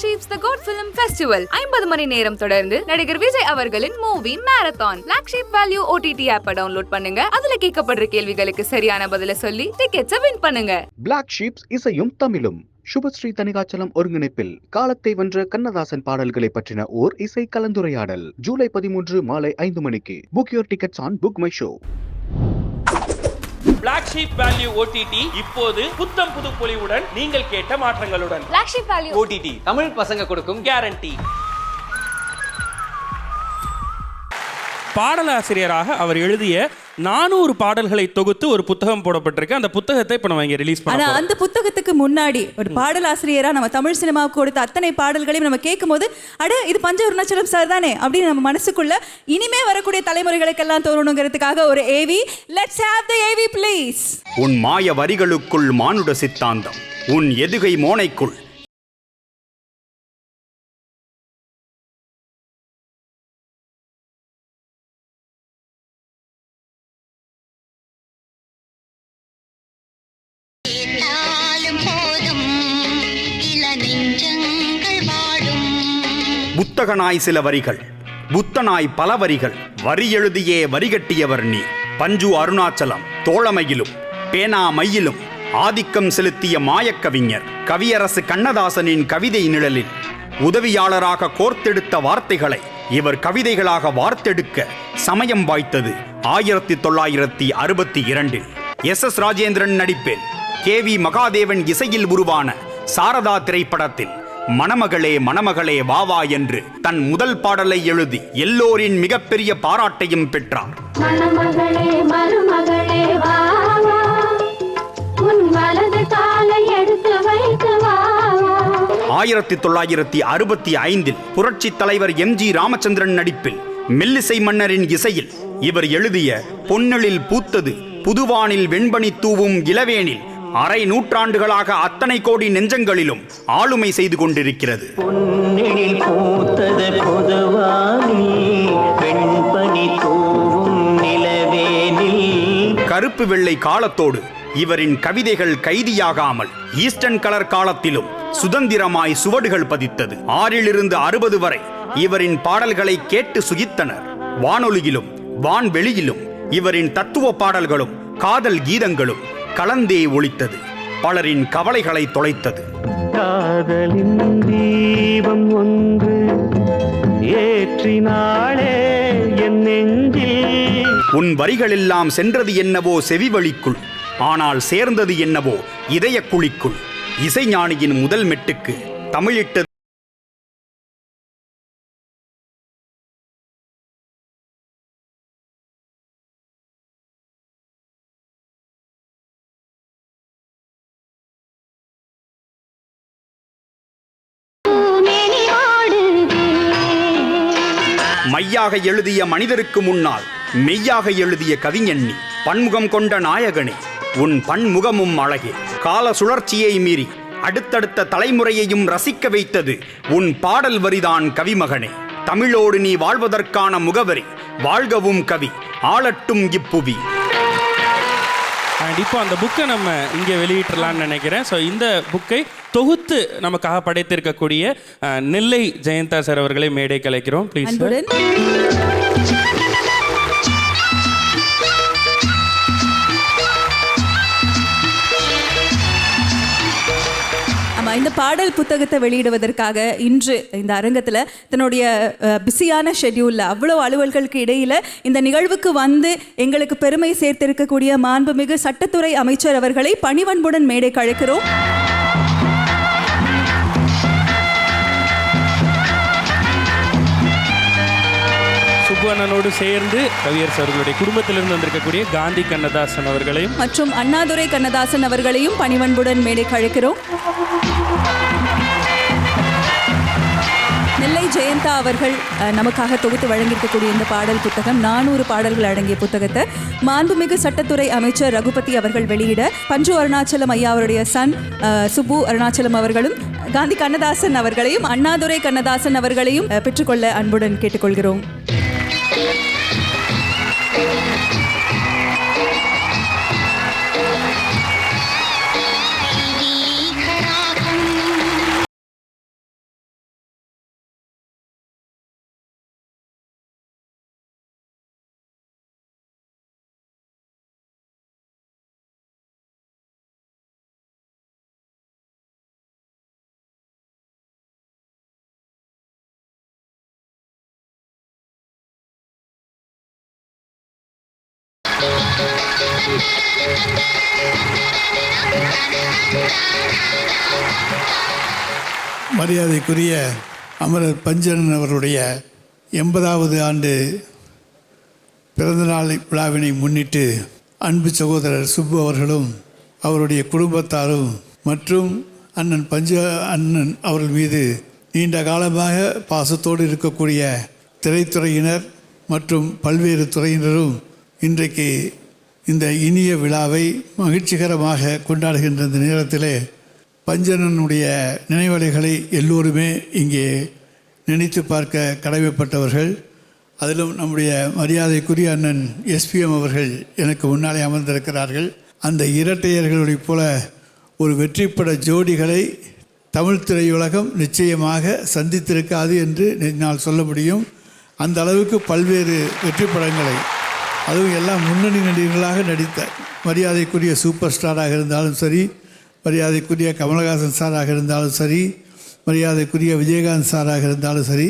Sheeps the GOAT film festival ஐம்பது மணி நேரம் தொடர்ந்து நடிகர் விஜய் அவர்களின் movie marathon black sheep value OTT ஆப்பை டவுன்லோட் பண்ணுங்க. அதுல கேட்கப்படுற கேள்விகளுக்கு சரியான பதில சொல்லி டிக்கெட்ஸை வின் பண்ணுங்க. பிளாக் ஷீப்ஸ் இசையும் தமிழும். சுபஸ்ரீ தனிகாச்சலம் ஒருங்கிணைப்பில் காலத்தை வென்ற கண்ணதாசன் பாடல்களை பற்றின ஓர் இசை கலந்துரையாடல். ஜூலை பதிமூன்று மாலை ஐந்து மணிக்கு. Book your tickets on book my show black sheep value OTT இப்போது புத்தம் புது பொலிவுடன் நீங்கள் கேட்ட மாற்றங்களுடன். Black sheep value OTT Tamil பசங்க கொடுக்கும் கேரண்டி பாடலாசிரியராக அவர் எழுதிய நானூறு பாடல்களை தொகுத்து ஒரு புத்தகம் போடப்பட்டிருக்கு. அந்த புத்தகத்தை இப்ப நம்ம இங்க ரிலீஸ் ஆனா பண்ண அந்த புத்தகத்துக்கு முன்னாடி ஒரு பாடலாசிரியரா நம்ம தமிழ் சினிமாவுக்கு கொடுத்த அத்தனை பாடல்களையும் நம்ம கேட்கும்போது அட இது பஞ்ச அருணாச்சலம் சார் தானே அப்படின்னு நம்ம மனசுக்குள்ள இனிமே வரக்கூடிய தலைமுறைகளுக்கெல்லாம் தோணணுங்கிறதுக்காக ஒரு AV let's have the AV please உன் மாய வரிகளுக்குள் மானுட சித்தாந்தம் உன் எதுகை மோனைக்குள் புத்தகனாய் சில வரிகள் புத்தனாய் பல வரிகள் வரி எழுதியே வரிகட்டியவர் நீ. பஞ்சு அருணாச்சலம் தோழமையிலும் பேனா மையிலும் ஆதிக்கம் செலுத்திய மாயக்கவிஞர் கவியரசு கண்ணதாசனின் கவிதை நிழலில் உதவியாளராக கோர்த்தெடுத்த வார்த்தைகளை இவர் கவிதைகளாக வார்த்தெடுக்க சமயம் வாய்த்தது ஆயிரத்தி தொள்ளாயிரத்தி அறுபத்தி இரண்டில் எஸ். எஸ். ராஜேந்திரன் நடிப்பில் கே. வி. மகாதேவன் இசையில் உருவான சாரதா திரைப்படத்தில். மணமகளே மணமகளே வா வா என்று தன் முதல் பாடலை எழுதி எல்லோரின் மிகப்பெரிய பாராட்டையும் பெற்றார் மணமகளே மருமகளே வா வா. உன் வலது காலை எடுத்து வைத்து வா வா. ஆயிரத்தி தொள்ளாயிரத்தி அறுபத்தி ஐந்தில் புரட்சி தலைவர் எம் ஜி ராமச்சந்திரன் நடிப்பில் மெல்லிசை மன்னரின் இசையில் இவர் எழுதிய பொன்னெழில் பூத்தது புதுவானில் வெண்பனி தூவும் இளவேனில் அரை நூற்றாண்டுகளாக அத்தனை கோடி நெஞ்சங்களிலும் ஆளுமை செய்து கொண்டிருக்கிறது. கருப்பு வெள்ளை காலத்தோடு இவரின் கவிதைகள் கைதியாகாமல் ஈஸ்டர்ன் கலர் காலத்திலும் சுதந்திரமாய் சுவடுகள் பதித்தது. ஆறிலிருந்து அறுபது வரை இவரின் பாடல்களை கேட்டு சுகித்தனர். வானொலியிலும் வான்வெளியிலும் இவரின் தத்துவ பாடல்களும் காதல் கீதங்களும் கலந்தே ஒலித்தது பலரின் கவலைகளை தொலைத்தது. காதலின் தீபம் ஒன்று ஏற்றினாளே என் நெஞ்சில். உன் வரிகளெல்லாம் சென்றது என்னவோ செவிவழிக்குள் ஆனால் சேர்ந்தது என்னவோ இதயக் குழிக்குள் இசைஞானியின் முதல் மெட்டுக்கு தமிழிட்டது மையாக எழுதிய மனிதருக்கு முன்னால் மெய்யாக எழுதிய கவிஞண்ணி பன்முகம் கொண்ட நாயகனே உன் பன்முகமும் அழகே. கால சுழற்சியை மீறி அடுத்தடுத்த தலைமுறையையும் ரசிக்க வைத்தது உன் பாடல் வரிதான் கவிமகனே. தமிழோடு நீ வாழ்வதற்கான முகவரி வாழ்கவும் கவி ஆளட்டும் இப்புவி. கண்டிப்பாக அந்த புக்கை நம்ம இங்கே வெளியிட்டுலான்னு நினைக்கிறேன். ஸோ இந்த புக்கை தொகுத்து நமக்காக படைத்திருக்கக்கூடிய அஹ், நெல்லை ஜெயந்தா சார் அவர்களை மேடை கலைக்கிறோம். ப்ளீஸ் அன்புடன். இந்த பாடல் புத்தகத்தை வெளியிடுவதற்காக இன்று இந்த அரங்கத்துல தன்னுடைய பிஸியான ஷெட்யூலில் அவ்வளோ அலுவல்களுக்கு இடையில இந்த நிகழ்வுக்கு வந்து எங்களுக்கு பெருமை சேர்த்திருக்கக்கூடிய மாண்புமிகு சட்டத்துறை அமைச்சர் அவர்களை பணிவன்புடன் மேடைக்கு அழைக்கிறோம் அண்ணனோடு சேர்ந்து கவியரசு அவர்களுடைய குடும்பத்திலிருந்து வந்திருக்கக்கூடிய காந்தி கண்ணதாசன் அவர்களையும் மற்றும் அண்ணாதுரை கண்ணதாசன் அவர்களையும் பணிவன்புடன் மேடைக்கு அழைக்கிறோம். நெல்லை ஜெயந்தா அவர்கள் நமக்காக தொகுத்து வழங்கியிருக்கக்கூடிய இந்த பாடல் புத்தகம் நானூறு பாடல்கள் அடங்கிய புத்தகத்தை மாண்புமிகு சட்டத்துறை அமைச்சர் ரகுபதி அவர்கள் வெளியிட பஞ்சு அருணாச்சலம் ஐயா அவருடைய சன் சுப்பு அருணாச்சலம் அவர்களும் காந்தி கண்ணதாசன் அவர்களையும் அண்ணாதுரை கண்ணதாசன் அவர்களையும் பெற்றுக்கொள்ள அன்புடன் கேட்டுக்கொள்கிறோம். மரியாதைக்குரிய அமரர் பஞ்சன் அவருடைய எண்பதாவது ஆண்டு பிறந்தநாள் விழாவினை முன்னிட்டு அன்பு சகோதரர் சுப்பு அவர்களும் அவருடைய குடும்பத்தாரும் மற்றும் அண்ணன் பஞ்ச அண்ணன் அவர்கள் மீது நீண்ட காலமாக பாசத்தோடு இருக்கக்கூடிய திரைத்துறையினர் மற்றும் பல்வேறு துறையினரும் இன்றைக்கு இந்த இனிய விழாவை மகிழ்ச்சிகரமாக கொண்டாடுகின்ற இந்த நேரத்திலே பஞ்சனனுடைய நினைவலைகளை எல்லோருமே இங்கே நினைத்து பார்க்க கடமைப்பட்டவர்கள். அதிலும் நம்முடைய மரியாதைக்குரிய அண்ணன் எஸ்பிஎம் அவர்கள் எனக்கு முன்னாலே அமர்ந்திருக்கிறார்கள். அந்த இரட்டையர்களுடைய போல ஒரு வெற்றிப்பட ஜோடிகளை தமிழ் திரையுலகம் நிச்சயமாக சந்தித்திருக்காது என்று நான் சொல்ல முடியும். அந்த அளவுக்கு பல்வேறு வெற்றி படங்களை அதுவும் எல்லாம் முன்னணி நடிகர்களாக நடித்த மரியாதைக்குரிய சூப்பர் ஸ்டாராக இருந்தாலும் சரி மரியாதைக்குரிய கமலஹாசன் சாராக இருந்தாலும் சரி மரியாதைக்குரிய விஜயகாந்த் சாராக இருந்தாலும் சரி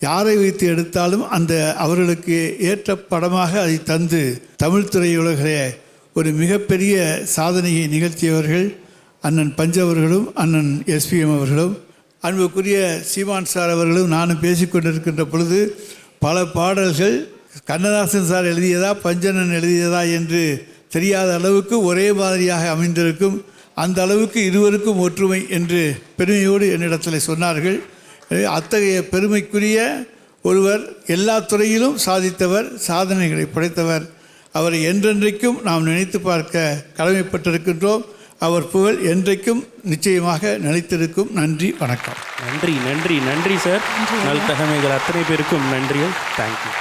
யாரை வைத்து எடுத்தாலும் அந்த அவர்களுக்கு ஏற்ற படமாக அதை தந்து தமிழ் திரையுலகிலே ஒரு மிகப்பெரிய சாதனையை நிகழ்த்தியவர்கள் அண்ணன் பஞ்சவர்களும் அண்ணன் எஸ்பிஎம் அவர்களும். அன்புக்குரிய சீமான் சார் அவர்களும் நானும் பேசிக்கொண்டிருக்கின்ற பொழுது பல பாடல்கள் கண்ணதாசன் சார் எழுதியதா பஞ்சனன் எழுதியதா என்று தெரியாத அளவுக்கு ஒரே மாதிரியாக அமைந்திருக்கும் அந்த அளவுக்கு இருவருக்கும் ஒற்றுமை என்று பெருமையோடு என்னிடத்தில் சொன்னார்கள். அத்தகைய பெருமைக்குரிய ஒருவர் எல்லா துறையிலும் சாதித்தவர் சாதனைகளை படைத்தவர். அவரை என்றென்றைக்கும் நாம் நினைத்து பார்க்க கடமைப்பட்டிருக்கின்றோம். அவர் புகழ் என்றைக்கும் நிச்சயமாக நிலைத்திருக்கும். நன்றி வணக்கம். நன்றி நன்றி நன்றி சார். நல் தகமைகள் அத்தனை பேருக்கும் நன்றிகள். தேங்க்யூ